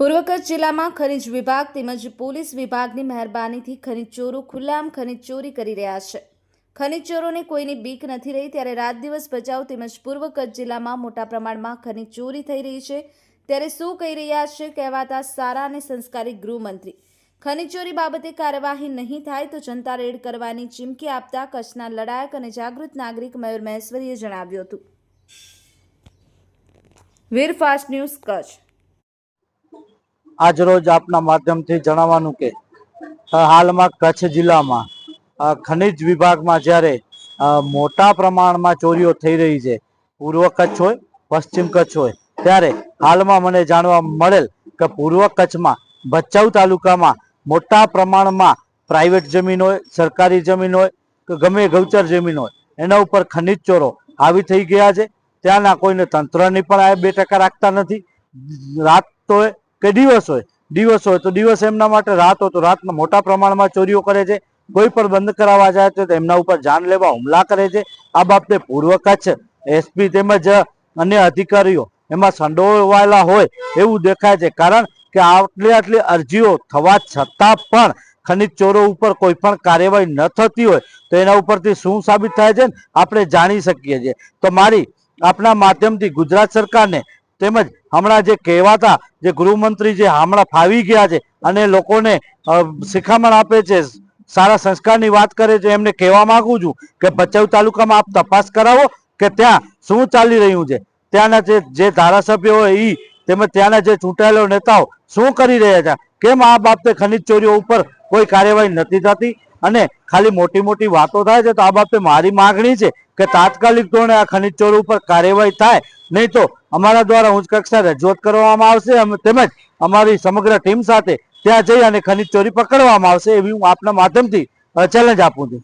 પૂર્વ કચ્છ જિલ્લામાં ખનીજ વિભાગ તેમજ પોલીસ વિભાગની મહેરબાનીથી ખનીજ ચોરો ખુલ્લામ ખનિજ ચોરી કરી રહ્યા છે. ખનીજ ચોરોને કોઈની બીક નથી રહી, ત્યારે રાત દિવસ બચાવ તેમજ પૂર્વ કચ્છ જિલ્લામાં મોટા પ્રમાણમાં ખનિજ ચોરી થઈ રહી છે. ત્યારે શું કહી રહ્યા છે કહેવાતા સારા અને સંસ્કારી ગૃહમંત્રી. ખનીજ ચોરી બાબતે કાર્યવાહી નહીં થાય તો જનતા રેડ કરવાની ચીમકી આપતા કચ્છના લડાયક અને જાગૃત નાગરિક મયુર મહેશ્વરીએ જણાવ્યું હતું. Veer fast news Kutch. આજરોજ આપના માધ્યમથી જણાવવાનું કે હાલમાં કચ્છ જિલ્લામાં ખનિજ વિભાગમાં જ્યારે મોટા પ્રમાણમાં ચોરીઓ થઈ રહી છે, પૂર્વ કચ્છ હોય, પશ્ચિમ કચ્છ હોય, ત્યારે હાલમાં મને જાણવા મળેલ કે પૂર્વ કચ્છમાં, ભચાઉ તાલુકામાં મોટા પ્રમાણમાં પ્રાઇવેટ જમીન હોય, સરકારી જમીન હોય, કે ગમે ગૌચર જમીન હોય, એના ઉપર ખનિજ ચોરો આવી થઈ ગયા છે. ત્યાંના કોઈને તંત્રની પણ આ બે રાખતા નથી. રાત હોય કે દિવસ હોય? દિવસ હોય તો દિવસ એમના માટે રાત હોય તો રાતના મોટા પ્રમાણમાં ચોરીઓ કરે છે. કોઈ પણ બંધ કરાવવા જાય તો એમના ઉપર જાન લેવા હુમલા કરે છે. આ બાબતે પૂર્વ કચ્છ, એસપી તેમજ અન્ય અધિકારીઓ એમાં સંડોવાયેલા હોય એવું દેખાય છે. કારણ કે આટલી આટલી અરજીઓ થવા છતાં પણ ખનિજ ચોરો ઉપર કોઈ પણ કાર્યવાહી ન થતી હોય તો એના ઉપરથી શું સાબિત થાય છે આપણે જાણી શકીએ છીએ. તો મારી આપના માધ્યમથી ગુજરાત સરકારને તેમજ હમણાં જે કહેવાતા જે ગૃહમંત્રી જે હમણાં ફાવી ગયા છે અને લોકોને શિખામણ આપે છે, સારા સંસ્કારની વાત કરે છે, એમને કહેવા માંગુ છું કે ભચાઉ તાલુકામાં આપ તપાસ કરાવો કે ત્યાં શું ચાલી રહ્યું છે. ત્યાંના જે જે ધારાસભ્યો એ તેમજ ત્યાંના જે ચૂંટાયેલો નેતાઓ શું કરી રહ્યા છે? કેમ આ બાબતે ખનિજ ચોરીઓ ઉપર કોઈ કાર્યવાહી નથી થતી? અને ખાલી મોટી મોટી વાતો થાય છે તો આ બાબતે મારી માંગણી છે કે તાત્કાલિક ધોરણે આ ખનિજ ચોરી ઉપર કાર્યવાહી થાય નહીં તો અમારા દ્વારા ઉચ્ચ કક્ષા રજૂઆત કરવામાં આવશે તેમજ અમારી સમગ્ર ટીમ સાથે ત્યાં જઈ અને ખનિજ ચોરી પકડવામાં આવશે એવી હું આપના માધ્યમથી ચેલેન્જ આપું છું.